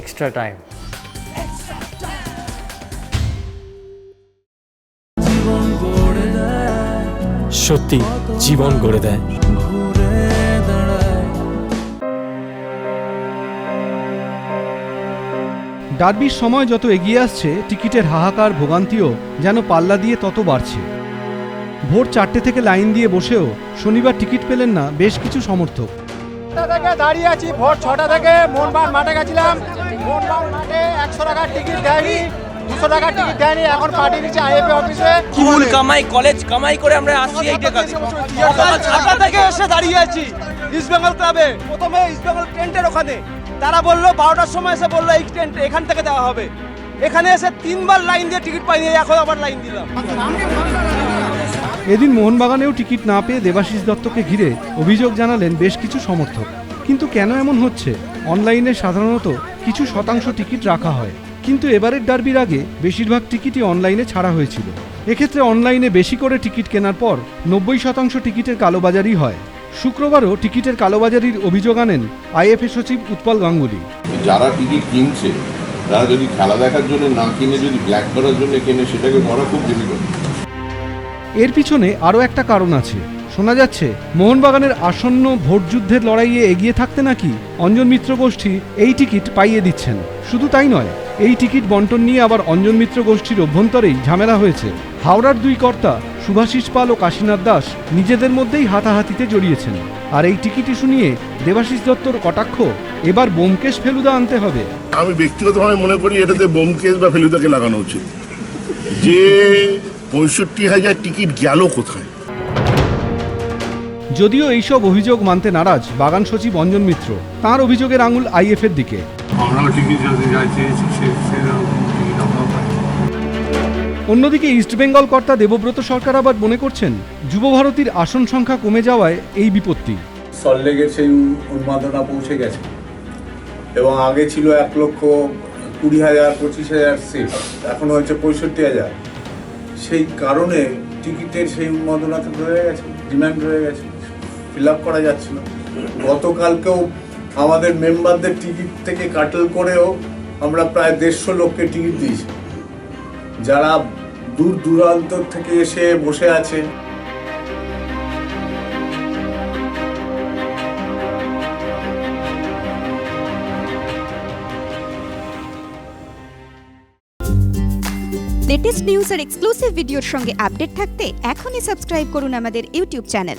extra time. সত্যি জীবন গড়ে দেয়। ডার্বির সময় যত এগিয়ে আসছে টিকিটের হাহাকার ভোগান্তিও যেন পাল্লা দিয়ে তত বাড়ছে। ভোর চারটে থেকে লাইন দিয়ে বসেও শনিবার টিকিট পেলেন না বেশ কিছু সমর্থক। দাঁড়িয়ে আছি ভোর ছটা থেকে। মোহনবাগান মাঠে গেছিলাম। মাঠে একশো টাকার টিকিট দেয়নি দুশো টাকার টিকিট দেয়নি এখন পাঠিয়ে দিচ্ছে আইএফএ অফিসে। স্কুল কামাই কলেজ কামাই করে আমরা আসছি এই টাকাতে সকাল থেকে এসে দাঁড়িয়ে আছি ইস্ট বেঙ্গল ক্লাবে প্রথমে ইস্ট বেঙ্গল টেন্টের ওখানে। তারা বলল বারোটার সময় এসে বলল এই টেন্ট এখান থেকে দেওয়া হবে। এখানে এসে তিনবার লাইন দিয়ে টিকিট পাইনি এখন আবার লাইন দিলাম। এদিন মোহনবাগানেও টিকিট না পেয়ে দেবাশিস দত্তকে ঘিরে অভিযোগ জানালেন বেশ কিছু সমর্থক। কিন্তু কেন এমন হচ্ছে? অনলাইনে সাধারণত কিছু শতাংশ টিকিট রাখা হয়। কিন্তু এবারের ডার্বির আগে বেশিরভাগ টিকিটই অনলাইনে ছাড়া হয়েছিল। এক্ষেত্রে অনলাইনে বেশি করে টিকিট কেনার পর নব্বই শতাংশ টিকিটের কালোবাজারি হয়। শুক্রবারও টিকিটের কালোবাজারির অভিযোগ আনেন আইএফএ সচিব উৎপল গাঙ্গুলি। যারা টিকিট কিনছে তারা যদি খেলা দেখার জন্য না কিনে যদি ব্ল্যাক করার জন্য কেনে সেটাকে ধরা খুব ডিফিকাল্ট এর পিছনে আরও একটা কারণ আছে। শোনা যাচ্ছে, মোহনবাগানের আসন্ন ভোটযুদ্ধের লড়াইয়ে এগিয়ে থাকতে নাকি অঞ্জন মিত্র গোষ্ঠী এই টিকিট পাইয়ে দিচ্ছেন। শুধু তাই নয়, এই টিকিট বন্টন নিয়ে আবার অঞ্জন মিত্র গোষ্ঠীর অভ্যন্তরেই ঝামেলা হয়েছে। হাওড়ার দুই কর্তা, সুভাষিস পাল ও কাশীনাথ দাস, নিজেদের মধ্যেই হাতাহাতিতে জড়িয়েছেন। আর এই টিকিট ইস্যু নিয়ে দেবাশিস দত্তর কটাক্ষ, এবার বোমকেশ ফেলুদা আনতে হবে। আমি ব্যক্তিগতভাবে মনে করি এটাতে বোমকেস বা ফেলুদাকে লাগানো উচিত। যে পঁয়ষট্টি হাজার টিকিট গেল কোথায়? যদিও এইসব অভিযোগ মানতে নারাজ বাগান সচিব অঞ্জন মিত্র তার অভিযোগের আঙুল আইএফের দিকে। আমরাও টিকিট অন্যদিকে ইস্টবেঙ্গল কর্তা দেবব্রত সরকার আবার মনে করছেন যুবভারতীর আসন সংখ্যা কমে যাওয়ায় এই বিপত্তি। সেই উন্মাদনা পৌঁছে গেছে। এবং আগে ছিল এক লক্ষ কুড়ি হাজার পঁচিশ হাজার সিট এখন হয়েছে পঁয়ষট্টি হাজার। সেই কারণে টিকিটের সেই উন্মাদনাতে রয়ে গেছে ডিমান্ড রয়ে গেছে। ফিল আপ করা যাচ্ছে না গতকালকেও আমাদের মেম্বারদের টিকিট থেকে কাটল করেও আমরা প্রায় দেড়শো লোককে টিকিট দিয়েছি। যারা দূর দূরান্ত থেকে এসে বসে আছে। লেটেস্ট নিউজ আর এক্সক্লুসিভ ভিডিওর সঙ্গে আপডেট থাকতে এখনই সাবস্ক্রাইব করুন আমাদের ইউটিউব চ্যানেল